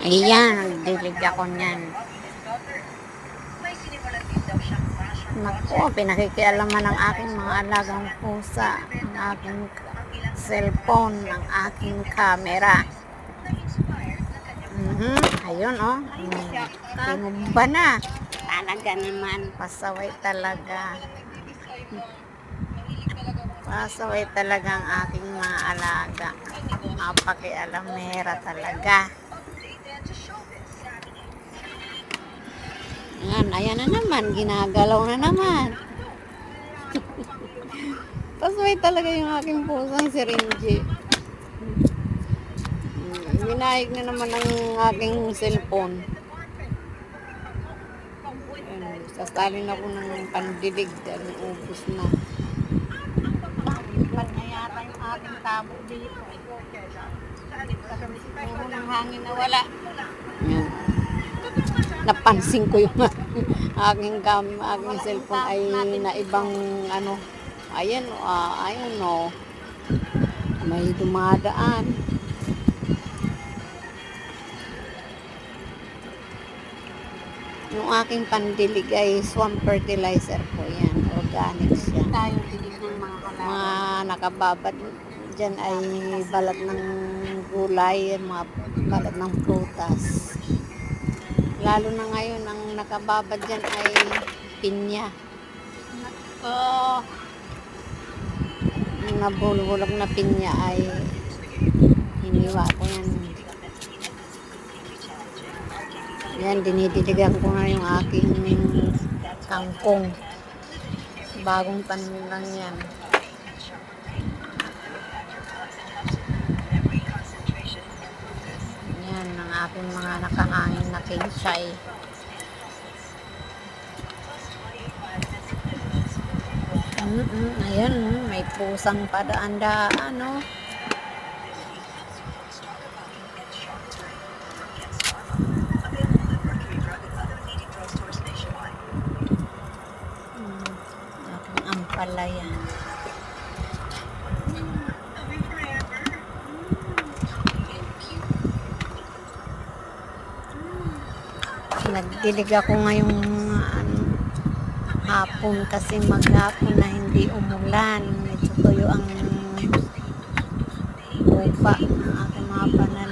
Ayan, nagdilig ako niyan. Naku, pinakikialaman ng aking mga alagang pusa, ng aking cellphone, ng aking camera. Mhm, ayun oh. Mm, Tinumba na. Talaga naman, pasaway talaga. Pasaway talaga ang aking mga alaga. Mapakialamera talaga. Ayan, ayan na naman. Ginagalaw na naman. Pasaway talaga yung aking pusang si Renji. Hmm, na naman ang aking cellphone. Ayan, sasalin ako ng pandilig dahil ubus na. Bakit na yata yung ating tabo dito? Puro ng hangin na wala. Ayan. Napansin ko yung aking cam, aking cellphone ay na ibang ano. Ayan, ah, ayun no. May dumadaan. Yung aking pandilig ay swamp fertilizer po yan. Organic siya. tayo ng mga halaman. Mga nakababad dyan ay balat ng gulay, mga balat ng prutas. Lalo na ngayon, ang nakababad dyan ay pinya. Oh, Yung nabulbulog na pinya ay hiniwa ko yan. Yan, dinidiligan ko na yung aking kangkong. Bagong tanim lang yan. Ang aking mga nakahangin na kinsay. Mm ayan, mm, may pusang padaan-daan, no? Mm, aking ampalaya. Nagdilig ako ngayong ano, hapon kasi maghapon na hindi umulan. Medyo tuyo ang lupa ng aking mga pananim.